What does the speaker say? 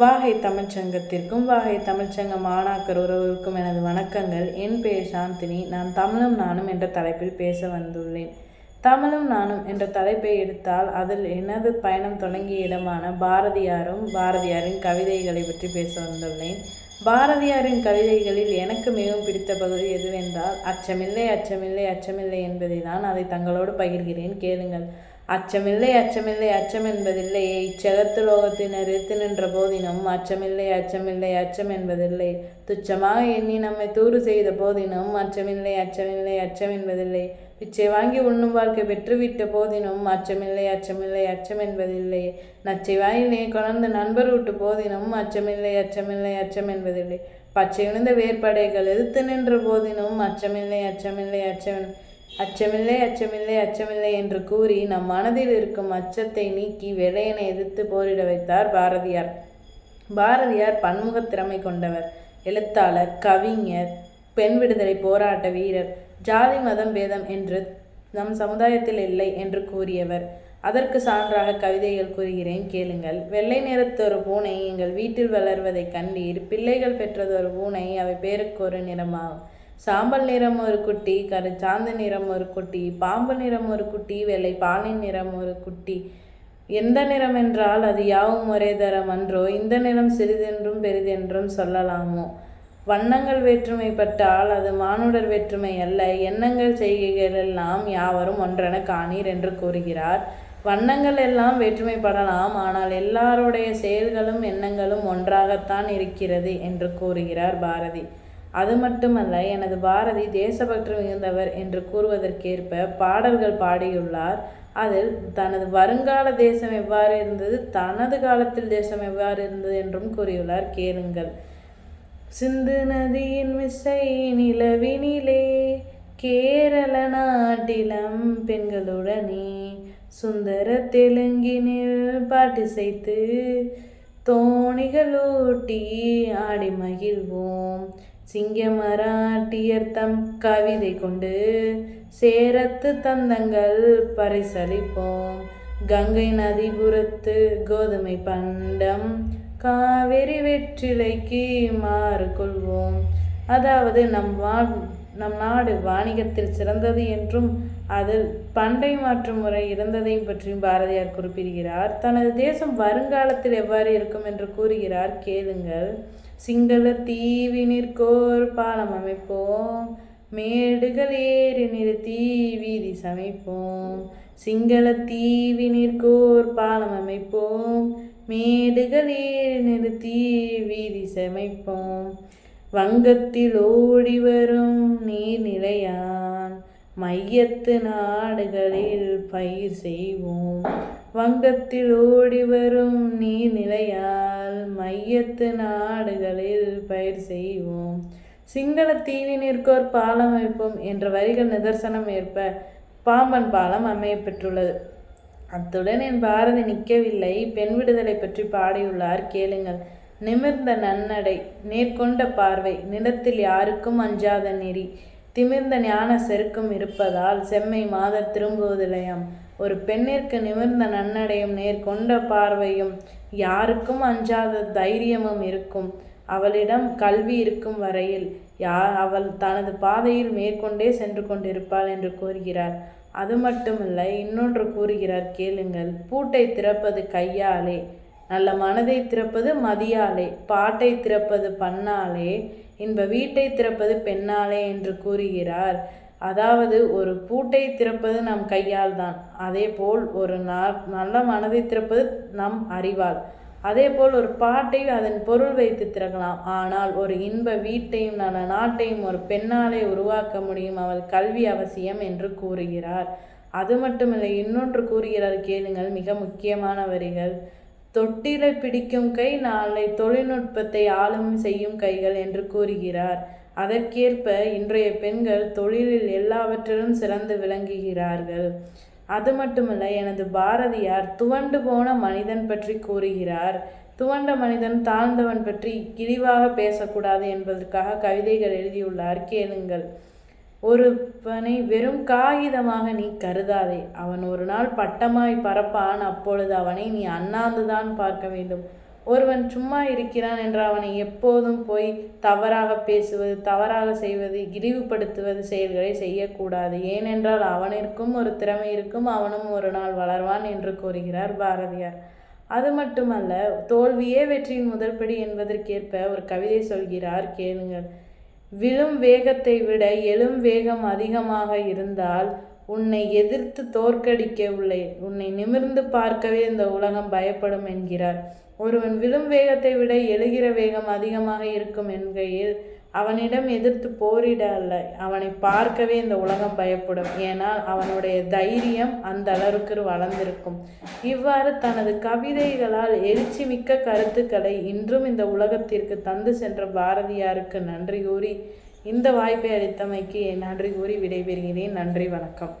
வாகை தமிழ்ச்சங்கத்திற்கும் வாகை தமிழ்ச்சங்க மாணாக்கர் உறவுக்கும் எனது வணக்கங்கள். என் பெயர் சாந்தினி. நான் தமிழும் நானும் என்ற தலைப்பில் பேச வந்துள்ளேன். தமிழும் நானும் என்ற தலைப்பை எடுத்தால் அதில் எனது பயணம் தொடங்கிய இடமான பாரதியாரும் பாரதியாரின் கவிதைகளை பற்றி பேச வந்துள்ளேன். பாரதியாரின் கவிதைகளில் எனக்கு மிகவும் பிடித்த பகுதி எதுவென்றால் அச்சமில்லை அச்சமில்லை அச்சமில்லை என்பதை தான் அதை தங்களோடு பகிர்கிறேன். கேளுங்கள். அச்சமில்லை அச்சமில்லை அச்சம் என்பதில்லையே இச்சகத்துலோகத்தினர் லோகத்தினர் நின்ற போதினும் அச்சமில்லை அச்சமில்லை அச்சம் என்பதில்லை துச்சமாக எண்ணி நம்மை தூறு செய்த போதினும் அச்சமில்லை அச்சமில்லை அச்சம் என்பதில்லை பிச்சை வாங்கி உண்ணும் வாழ்க்கை பெற்றுவிட்ட போதினும் அச்சமில்லை அச்சமில்லை அச்சம் என்பதில்லை நச்சை வாயிலே கொணர்ந்து நண்பர் விட்டு போதினும் அச்சமில்லை அச்சமில்லை அச்சம் என்பதில்லை பச்சை உணர்ந்த வேறுபடைகள் எதிர்த்து நின்ற போதினும் அச்சமில்லை அச்சமில்லை அச்சம் அச்சமில்லை அச்சமில்லை அச்சமில்லை என்று கூறி நம் மனதில் இருக்கும் அச்சத்தை நீக்கி வெள்ளையனை எதிர்த்து போரிட வைத்தார் பாரதியார். பாரதியார் பன்முகத் திறமை கொண்டவர் எழுத்தாளர் கவிஞர் பெண் விடுதலை போராட்ட வீரர் ஜாதி மதம் பேதம் என்று நம் சமுதாயத்தில் இல்லை என்று கூறியவர். அதற்கு சான்றாக கவிதைகள் கூறுகிறேன் கேளுங்கள். வெள்ளை நிறத்தொரு பூனை எங்கள் வீட்டில் வளர்வதைக் கண்டீர் பிள்ளைகள் பெற்றதொரு பூனை அவை பேருக்கு ஒரு நிறமாகும் சாம்பல் நிறம் ஒரு குட்டி கரு சாந்த நிறம் ஒரு குட்டி பாம்பு நிறம் ஒரு குட்டி வெள்ளை பாலின் நிறம் ஒரு குட்டி. எந்த நிறம் என்றால் அது யாவும் ஒரே தரம் அன்றோ இந்த நிறம் சிறிதென்றும் பெரிதென்றும் சொல்லலாமோ? வண்ணங்கள் வேற்றுமைப்பட்டால் அது மானுடர் வேற்றுமை அல்ல. எண்ணங்கள் செய்கைகள் எல்லாம் யாவரும் ஒன்றென காணீர் என்று கூறுகிறார். வண்ணங்கள் எல்லாம் வேற்றுமைப்படலாம் ஆனால் எல்லாருடைய செயல்களும் எண்ணங்களும் ஒன்றாகத்தான் இருக்கிறது என்று கூறுகிறார் பாரதி. அது மட்டுமல்ல எனது பாரதி தேசபக்தி மிகுந்தவர் என்று கூறுவதற்கேற்ப பாடல்கள் பாடியுள்ளார். அதில் தனது வருங்கால தேசம் எவ்வாறு இருந்தது? தனது காலத்தில் தேசம் எவ்வாறு இருந்தது? என்றும் கூறியுள்ளார். கேளுங்கள். சிந்து நதியின் விசை நிலவினிலே கேரள நாட்டிலம் பெண்களுடனே சுந்தர தெலுங்கினில் பாட்டு தோணிகளூட்டி ஆடி மகிழ்வோம். சிங்க மராட்டியர் தம் கவிதை கொண்டு சேரத்து தந்தங்கள் பரிசளிப்போம். கங்கை நதிபுரத்து கோதுமை பண்டம் காவிரி வெற்றிலைக்கு மாறு கொள்வோம். அதாவது நம் வாழ் நம் நாடு வாணிகத்தில் சிறந்தது என்றும் அதில் பண்டை மாற்று முறை இருந்ததையும் பற்றியும் பாரதியார் குறிப்பிடுகிறார். தனது தேசம் வருங்காலத்தில் எவ்வாறு இருக்கும் என்று கூறுகிறார் கேளுங்கள். சிங்கள தீவினிற்கோர் பாலம் அமைப்போம். மேடுகள் ஏறி நிறுத்தி வீதி சமைப்போம் சிங்கள தீவினிற்கோர் பாலம் அமைப்போம். மேடுகள் ஏறி நிறுத்தி வீதி சமைப்போம். வங்கத்தில் ஓடி வரும் நீர்நிலையான். மையத்து நாடுகளில் பயிர் செய்வோம். வங்கத்தில் ஓடி வரும் நீர்நிலையால் மையத்து நாடுகளில் பயிர் செய்வோம். சிங்கள தீவினிற்கோர் பாலம் அமைப்போம் என்ற வரிகள் நிதர்சனம் ஏற்ப பாம்பன் பாலம் அமைய பெற்றுள்ளது. அத்துடன் என் பாரதி நிற்கவில்லை. பெண் விடுதலை பற்றி பாடியுள்ளார். கேளுங்கள். நிமிர்ந்த நன்னடை நேர்கொண்ட பார்வை நிலத்தில் யாருக்கும் அஞ்சாத நெறி. திமிர்ந்த ஞான செருக்கும் இருப்பதால் செம்மை மாதர் திரும்புவதில்லையாம். ஒரு பெண்ணிற்கு நிமிர்ந்த நன்னடையும் நேர்கொண்ட பார்வையும் யாருக்கும் அஞ்சாத தைரியமும் இருக்கும். அவளிடம் கல்வி இருக்கும் வரையில் யா அவள் தனது பாதையில் மேற்கொண்டே சென்று கொண்டிருப்பாள் என்று கூறுகிறார். அது மட்டுமில்லை இன்னொன்று கூறுகிறார் கேளுங்கள். பூட்டை திறப்பது கையாலே நல்ல மனதை திறப்பது மதியாலே பாட்டை திறப்பது பண்ணாலே இன்ப வீட்டை திறப்பது பெண்ணாலே என்று கூறுகிறார். அதாவது ஒரு பூட்டை திறப்பது நம் கையால் தான் அதே போல் ஒரு நல்ல மனதை திறப்பது நம் அறிவால். அதே போல் ஒரு பாட்டை அதன் பொருள் வைத்து திறக்கலாம். ஆனால் ஒரு இன்ப வீட்டையும் நல்ல நாட்டையும் ஒரு பெண்ணாலே உருவாக்க முடியும் அவள் கல்வி அவசியம் என்று கூறுகிறார். அது மட்டுமில்லை இன்னொன்று கூறுகிறார் கேளுங்கள் மிக முக்கியமான வரிகள். தொட்டிலை பிடிக்கும் கை நாளை தொழில்நுட்பத்தை ஆளும் செய்யும் கைகள் என்று கூறுகிறார். அதற்கேற்ப இன்றைய பெண்கள் தொழிலில் எல்லாவற்றிலும் சிறந்து விளங்குகிறார்கள். அது மட்டுமல்ல எனது பாரதியார் துவண்டு போன மனிதன் பற்றி கூறுகிறார். துவண்ட மனிதன் தாழ்ந்தவன் பற்றி இழிவாக பேசக்கூடாது என்பதற்காக கவிதைகள் எழுதியுள்ளார். கேளுங்கள். ஒருவனை வெறும் காகிதமாக நீ கருதாதே. அவன் ஒரு நாள் பட்டமாய் பறப்பான். அப்பொழுது அவனை நீ அண்ணாந்துதான் பார்க்க வேண்டும். ஒருவன் சும்மா இருக்கிறான் என்று அவனை எப்போதும் போய் தவறாக பேசுவது தவறாக செய்வது இழிவுபடுத்துவது செயல்களை செய்யக்கூடாது. ஏனென்றால் அவனிற்கும் ஒரு திறமை இருக்கும். அவனும் ஒரு நாள் வளர்வான் என்று கூறுகிறார் பாரதியார். அது மட்டுமல்ல தோல்வியே வெற்றியின் முதல்படி என்பதற்கேற்ப ஒரு கவிதை சொல்கிறார் கேளுங்கள். விழும் வேகத்தை விட எழும் வேகம் அதிகமாக இருந்தால் உன்னை எதிர்த்து தோற்கடிக்க உள்ளே உன்னை நிமிர்ந்து பார்க்கவே இந்த உலகம் பயப்படும் என்கிறார். ஒருவன் விழும் வேகத்தை விட எழுகிற வேகம் அதிகமாக இருக்கும் என்கையில் அவனிடம் எதிர்த்து போரிட அல்ல. அவனை பார்க்கவே இந்த உலகம் பயப்படும். ஏனால் அவனுடைய தைரியம் அந்த அளவுக்கு வளர்ந்திருக்கும். இவ்வாறு தனது கவிதைகளால் எழுச்சி மிக்க கருத்துக்களை இன்றும் இந்த உலகத்திற்கு தந்து சென்ற பாரதியாருக்கு நன்றி கூறி இந்த வாய்ப்பை அளித்தமைக்கு நன்றி கூறி விடைபெறுகிறேன். நன்றி வணக்கம்.